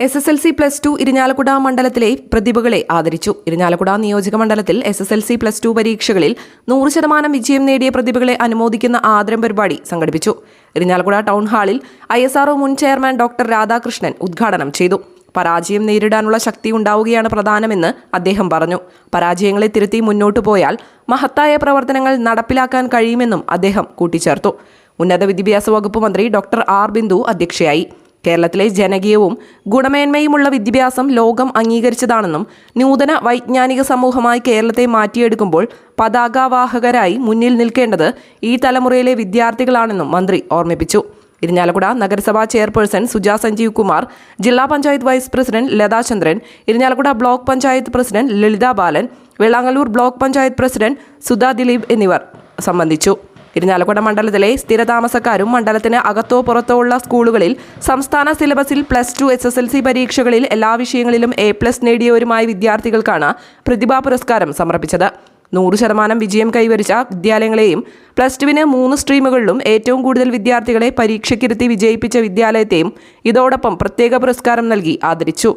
S S L C plus two Irinjalakuda മണ്ഡലത്തിലെ പ്രതിഭകളെ ആദരിച്ചു. ഇരിഞ്ഞാലക്കുട നിയോജക മണ്ഡലത്തിൽ S S L C plus two പരീക്ഷകളിൽ നൂറ് ശതമാനം വിജയം നേടിയ പ്രതിഭകളെ അനുമോദിക്കുന്ന ആദരം പരിപാടി സംഘടിപ്പിച്ചു. ഇരിഞ്ഞാലക്കുട ടൗൺ ഹാളിൽ ഐ എസ് ആർഒ മുൻ ചെയർമാൻ ഡോക്ടർ രാധാകൃഷ്ണൻ ഉദ്ഘാടനം ചെയ്തു. പരാജയം നേരിടാനുള്ള ശക്തി ഉണ്ടാവുകയാണ് പ്രധാനമെന്ന് അദ്ദേഹം പറഞ്ഞു. പരാജയങ്ങളെ തിരുത്തി മുന്നോട്ടു പോയാൽ മഹത്തായ പ്രവർത്തനങ്ങൾ നടപ്പിലാക്കാൻ കഴിയുമെന്നും അദ്ദേഹം കൂട്ടിച്ചേർത്തു. ഉന്നത വിദ്യാഭ്യാസ വകുപ്പ് മന്ത്രി ഡോക്ടർ ആർ ബിന്ദു അധ്യക്ഷയായി. കേരളത്തിലെ ജനകീയവും ഗുണമേന്മയുമുള്ള വിദ്യാഭ്യാസം ലോകം അംഗീകരിച്ചതാണെന്നും നൂതന വൈജ്ഞാനിക സമൂഹമായി കേരളത്തെ മാറ്റിയെടുക്കുമ്പോൾ പതാകവാഹകരായി മുന്നിൽ നിൽക്കേണ്ടത് ഈ തലമുറയിലെ വിദ്യാർത്ഥികളാണെന്നും മന്ത്രി ഓർമ്മിപ്പിച്ചു. ഇരിഞ്ഞാലക്കുട നഗരസഭാ ചെയർപേഴ്സൺ സുജാ സഞ്ജീവ് കുമാർ ജില്ലാ panchayat vice president Lathachandran Irinjalakuda block panchayat president Lalitha Balan Vellangallur block panchayat president Sudha Dileep എന്നിവർ സംബന്ധിച്ചു. ഇരിഞ്ഞാലക്കുട മണ്ഡലത്തിലെ സ്ഥിരതാമസക്കാരും മണ്ഡലത്തിന് അകത്തോ പുറത്തോ ഉള്ള സ്കൂളുകളിൽ സംസ്ഥാന സിലബസിൽ plus two S S L C പരീക്ഷകളിൽ എല്ലാ വിഷയങ്ങളിലും എ പ്ലസ് നേടിയവരുമായ വിദ്യാർത്ഥികൾക്കാണ് പ്രതിഭാ പുരസ്കാരം സമർപ്പിച്ചത്. നൂറ് ശതമാനം വിജയം കൈവരിച്ച വിദ്യാലയങ്ങളെയും പ്ലസ് ടുവിന് മൂന്ന് സ്ട്രീമുകളിലും ഏറ്റവും കൂടുതൽ വിദ്യാർത്ഥികളെ പരീക്ഷയ്ക്കിരുത്തി വിജയിപ്പിച്ച വിദ്യാലയത്തെയും ഇതോടൊപ്പം പ്രത്യേക പുരസ്കാരം നൽകി ആദരിച്ചു.